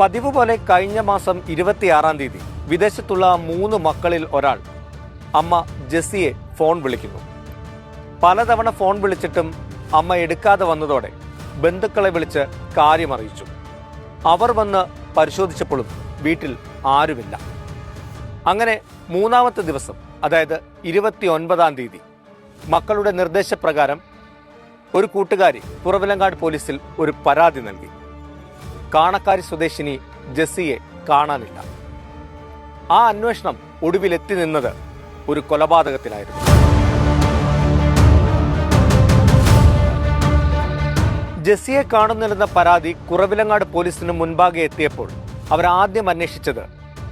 പതിവ് പോലെ കഴിഞ്ഞ മാസം ഇരുപത്തിയാറാം തീയതി വിദേശത്തുള്ള മൂന്ന് മക്കളിൽ ഒരാൾ അമ്മ ജെസ്സിയെ ഫോൺ വിളിക്കുന്നു. പലതവണ ഫോൺ വിളിച്ചിട്ടും അമ്മ എടുക്കാതെ വന്നതോടെ ബന്ധുക്കളെ വിളിച്ച് കാര്യമറിയിച്ചു. അവർ വന്ന് പരിശോധിച്ചപ്പോഴും വീട്ടിൽ ആരുമില്ല. അങ്ങനെ മൂന്നാമത്തെ ദിവസം അതായത് ഇരുപത്തി ഒൻപതാം തീയതി മക്കളുടെ നിർദ്ദേശപ്രകാരം ഒരു കൂട്ടുകാരി പുറവിലങ്ങാട് പോലീസിൽ ഒരു പരാതി നൽകി. കാണക്കാരി സ്വദേശിനി ജെസ്സിയെ കാണാനില്ല. ആ അന്വേഷണം ഒടുവിലെത്തി നിന്നത് ഒരു കൊലപാതകത്തിലായിരുന്നു. ജെസ്സിയെ കാണുന്നില്ലെന്ന പരാതി കുറവിലങ്ങാട് പോലീസിന് മുൻപാകെ എത്തിയപ്പോൾ അവർ ആദ്യം അന്വേഷിച്ചത്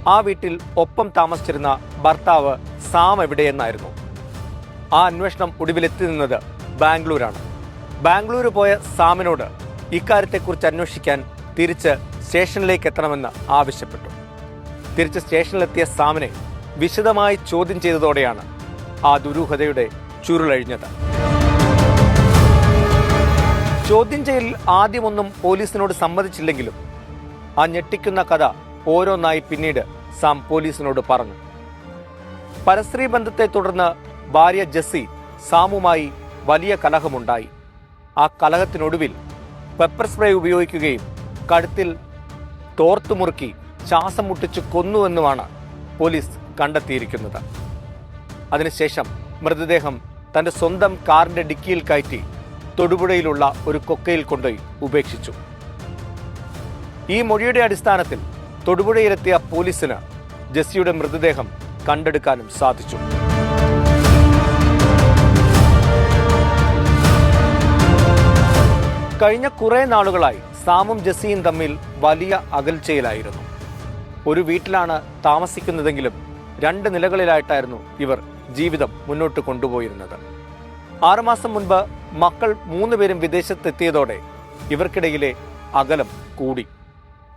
ആ വീട്ടിൽ ഒപ്പം താമസിച്ചിരുന്ന ഭർത്താവ് സാം എവിടെയെന്നായിരുന്നു. ആ അന്വേഷണം ഒടുവിലെത്തി നിന്നത് ബാംഗ്ലൂരാണ്. ബാംഗ്ലൂർ പോയ സാമിനോട് ഇക്കാര്യത്തെക്കുറിച്ച് അന്വേഷിക്കാൻ തിരിച്ച് സ്റ്റേഷനിലേക്ക് എത്തണമെന്ന് ആവശ്യപ്പെട്ടു. തിരിച്ച് സ്റ്റേഷനിലെത്തിയ സാമിനെ വിശദമായി ചോദ്യം ചെയ്തതോടെയാണ് ആ ദുരൂഹതയുടെ ചുരുളഴിഞ്ഞത്. ചോദ്യം ചെയ്യൽ ആദ്യമൊന്നും പോലീസിനോട് സമ്മതിച്ചില്ലെങ്കിലും ആ ഞെട്ടിക്കുന്ന കഥ ഓരോന്നായി പിന്നീട് സാം പോലീസിനോട് പറഞ്ഞു. പരസ്ത്രീ ബന്ധത്തെ തുടർന്ന് ഭാര്യ ജസ്സി സാമുമായി വലിയ കലഹമുണ്ടായി. ആ കലഹത്തിനൊടുവിൽ പെപ്പർ സ്പ്രേ ഉപയോഗിക്കുകയും കഴുത്തിൽ തോർത്തുമുറുക്കി ശ്വാസം മുട്ടിച്ച് കൊന്നുവെന്നുമാണ് പോലീസ് കണ്ടെത്തിയിരിക്കുന്നത്. അതിനുശേഷം മൃതദേഹം തന്റെ സ്വന്തം കാറിന്റെ ഡിക്കിയിൽ കയറ്റി തൊടുപുഴയിലുള്ള ഒരു കൊക്കയിൽ കൊണ്ടുപോയി ഉപേക്ഷിച്ചു. ഈ മൊഴിയുടെ അടിസ്ഥാനത്തിൽ തൊടുപുഴയിലെത്തിയ പോലീസിന് ജെസ്സിയുടെ മൃതദേഹം കണ്ടെടുക്കാനും സാധിച്ചു. കഴിഞ്ഞ കുറേ നാളുകളായി സാമും ജസിയും തമ്മിൽ വലിയ അകൽച്ചയിലായിരുന്നു. ഒരു വീട്ടിലാണ് താമസിക്കുന്നതെങ്കിലും രണ്ട് നിലകളിലായിട്ടായിരുന്നു ഇവർ ജീവിതം മുന്നോട്ട് കൊണ്ടുപോയിരുന്നത്. ആറുമാസം മുൻപ് മക്കൾ മൂന്നുപേരും വിദേശത്തെത്തിയതോടെ ഇവർക്കിടയിലെ അകലം കൂടി.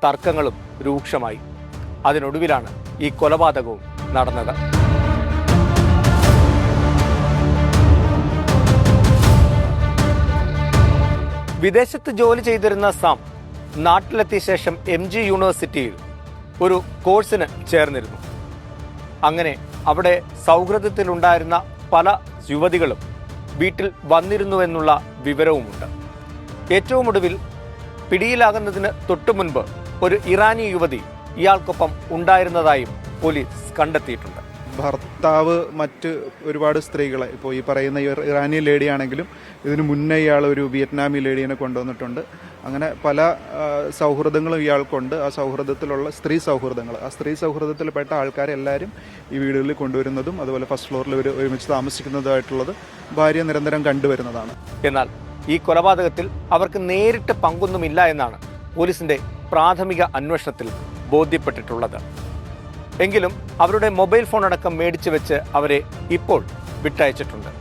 തർക്കങ്ങളും രൂക്ഷമായി. അതിനൊടുവിലാണ് ഈ കൊലപാതകവും നടന്നത്. വിദേശത്ത് ജോലി ചെയ്തിരുന്ന സാം നാട്ടിലെത്തിയ ശേഷം എം ജി യൂണിവേഴ്സിറ്റിയിൽ ഒരു കോഴ്സിന് ചേർന്നിരുന്നു. അങ്ങനെ അവിടെ സൗഹൃദത്തിലുണ്ടായിരുന്ന പല യുവതികളും വീട്ടിൽ വന്നിരുന്നു എന്നുള്ള വിവരവുമുണ്ട്. ഏറ്റവും ഒടുവിൽ പിടിയിലാകുന്നതിന് തൊട്ടു മുൻപ് ഒരു ഇറാനി യുവതി ഇയാൾക്കൊപ്പം ഉണ്ടായിരുന്നതായും പോലീസ് കണ്ടെത്തിയിട്ടുണ്ട്. ഭർത്താവ് മറ്റ് ഒരുപാട് സ്ത്രീകളെ ഇപ്പോൾ ഈ പറയുന്ന ഇറാനിയൻ ഇറാനി ലേഡി ആണെങ്കിലും ഇതിനു മുന്നേ ഇയാൾ ഒരു വിയറ്റ്നാമി ലേഡീനെ കൊണ്ടുവന്നിട്ടുണ്ട്. അങ്ങനെ പല സൗഹൃദങ്ങളും ഇയാൾക്കുണ്ട്. ആ സൗഹൃദത്തിലുള്ള സ്ത്രീ സൗഹൃദങ്ങൾ. ആ സ്ത്രീ സൗഹൃദത്തിൽപ്പെട്ട ആൾക്കാരെ എല്ലാവരും ഈ വീടുകളിൽ കൊണ്ടുവരുന്നതും അതുപോലെ ഫസ്റ്റ് ഫ്ലോറിൽ ഒരു ഒരുമിച്ച് താമസിക്കുന്നതായിട്ടുള്ളത് ഭാര്യ നിരന്തരം കണ്ടുവരുന്നതാണ്. എന്നാൽ ഈ കൊലപാതകത്തിൽ അവർക്ക് നേരിട്ട് പങ്കൊന്നുമില്ല എന്നാണ് പോലീസിന്റെ പ്രാഥമിക അന്വേഷണത്തിൽ ബോധ്യപ്പെട്ടിട്ടുള്ളത്. എങ്കിലും അവരുടെ മൊബൈൽ ഫോൺ അടക്കം മേടിച്ചു വെച്ച് അവരെ ഇപ്പോൾ വിട്ടയച്ചിട്ടുണ്ട്.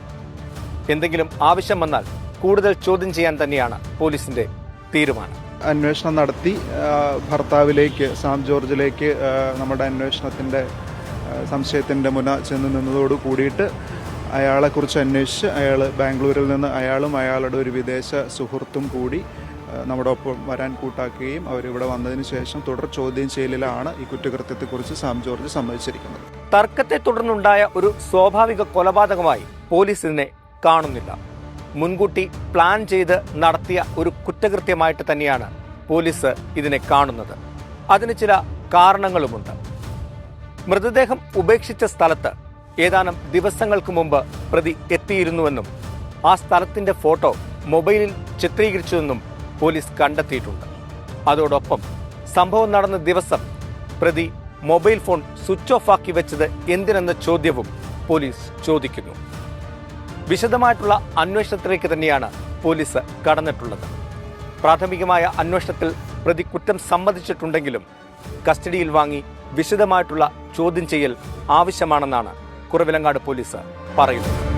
എന്തെങ്കിലും ആവശ്യം വന്നാൽ കൂടുതൽ ചോദ്യം ചെയ്യാൻ തന്നെയാണ് പോലീസിന്റെ തീരുമാനം. അന്വേഷണം നടത്തി ഭർത്താവിലേക്ക് സാം ജോർജിലേക്ക് നമ്മുടെ അന്വേഷണത്തിന്റെ സംശയത്തിന്റെ മുന ചെന്ന് നിന്നതോട് കൂടിയിട്ട് അയാളെക്കുറിച്ച് അന്വേഷിച്ച് അയാൾ ബാംഗ്ലൂരിൽ നിന്ന് അയാളും അയാളുടെ ഒരു വിദേശ സുഹൃത്തും കൂടി നമ്മുടെ ഒപ്പം വരാൻ കൂട്ടാക്കുകയും അവരിവിടെ വന്നതിന് ശേഷം തുടർ ചോദ്യം ചെയ്യലിലാണ് ഈ കുറ്റകൃത്യത്തെക്കുറിച്ച് സാം ജോർജ് സമ്മതിച്ചിരിക്കുന്നത്. തർക്കത്തെ തുടർന്നുണ്ടായ ഒരു സ്വാഭാവിക കൊലപാതകമായി പോലീസ് ഇതിനെ കാണുന്നില്ല. മുൻകൂട്ടി പ്ലാൻ ചെയ്ത് നടത്തിയ ഒരു കുറ്റകൃത്യമായിട്ട് തന്നെയാണ് പോലീസ് ഇതിനെ കാണുന്നത്. അതിന് ചില കാരണങ്ങളുമുണ്ട്. മൃതദേഹം ഉപേക്ഷിച്ച സ്ഥലത്ത് ഏതാനും ദിവസങ്ങൾക്ക് മുമ്പ് പ്രതി എത്തിയിരുന്നുവെന്നും ആ സ്ഥലത്തിന്റെ ഫോട്ടോ മൊബൈലിൽ ചിത്രീകരിച്ചുവെന്നും പോലീസ് കണ്ടെത്തിയിട്ടുണ്ട്. അതോടൊപ്പം സംഭവം നടന്ന ദിവസം പ്രതി മൊബൈൽ ഫോൺ സ്വിച്ച് ഓഫ് ആക്കി വെച്ചത് എന്തിനെന്ന ചോദ്യവും പോലീസ് ചോദിക്കുന്നു. വിശദമായിട്ടുള്ള അന്വേഷണത്തിലേക്ക് തന്നെയാണ് പോലീസ് കടന്നിട്ടുള്ളത്. പ്രാഥമികമായ അന്വേഷണത്തിൽ പ്രതി കുറ്റം സമ്മതിച്ചിട്ടുണ്ടെങ്കിലും കസ്റ്റഡിയിൽ വാങ്ങി വിശദമായിട്ടുള്ള ചോദ്യം ചെയ്യൽ ആവശ്യമാണെന്നാണ് കുറവിലങ്ങാട് പോലീസ് പറയുന്നത്.